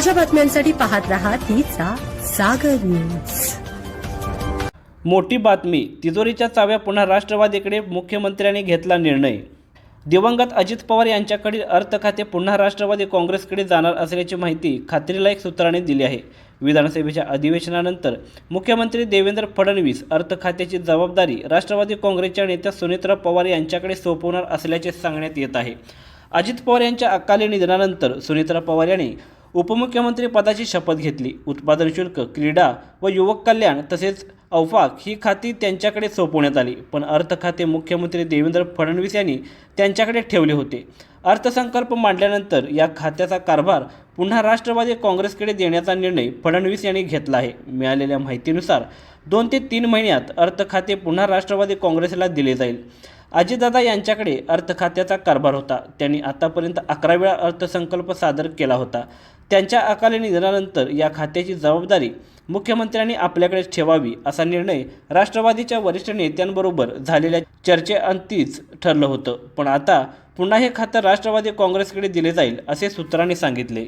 ताज्या बातम्यांसाठी पाहत रहा तिचा सागर न्यूज. मोठी बातमी तिजोरीच्या चाव्या पुन्हा राष्ट्रवादीकडे मुख्यमंत्र्यांनी घेतला निर्णय. दिवंगत अजित पवार यांच्याकडील अर्थ खाते पुन्हा राष्ट्रवादी काँग्रेसकडे जाणार असल्याची माहिती खात्रीलायक सूत्रांनी दिली आहे. विधानसभेच्या अधिवेशनानंतर मुख्यमंत्री देवेंद्र फडणवीस अर्थ खात्याची जबाबदारी राष्ट्रवादी काँग्रेसच्या नेत्या सुनेत्रा पवार यांच्याकडे सोपवणार असल्याचे सांगण्यात येत आहे. अजित पवार यांच्या अकाली निधनानंतर सुनेत्रा पवार यांनी उपमुख्यमंत्री पदाची शपथ घेतली. उत्पादन शुल्क क्रीडा व युवक कल्याण तसेच औफाक ही खाती त्यांच्याकडे सोपवण्यात आली. पण अर्थ खाते मुख्यमंत्री देवेंद्र फडणवीस यांनी त्यांच्याकडे ठेवले होते. अर्थसंकल्प मांडल्यानंतर या खात्याचा कारभार पुन्हा राष्ट्रवादी काँग्रेसकडे देण्याचा निर्णय फडणवीस यांनी घेतला आहे. मिळालेल्या माहितीनुसार दोन ते तीन महिन्यात अर्थ खाते पुन्हा राष्ट्रवादी काँग्रेसला दिले जाईल. अजितदादा यांच्याकडे अर्थ खात्याचा कारभार होता. त्यांनी आतापर्यंत अकरा वेळा अर्थसंकल्प सादर केला होता. त्यांच्या अकाली निधनानंतर या खात्याची जबाबदारी मुख्यमंत्र्यांनी आपल्याकडे ठेवावी असा निर्णय राष्ट्रवादीच्या वरिष्ठ नेत्यांबरोबर झालेल्या चर्चेअंतीच ठरलं होतं. पण आता पुन्हा हे खातं राष्ट्रवादी काँग्रेसकडे दिले जाईल असे सूत्रांनी सांगितले.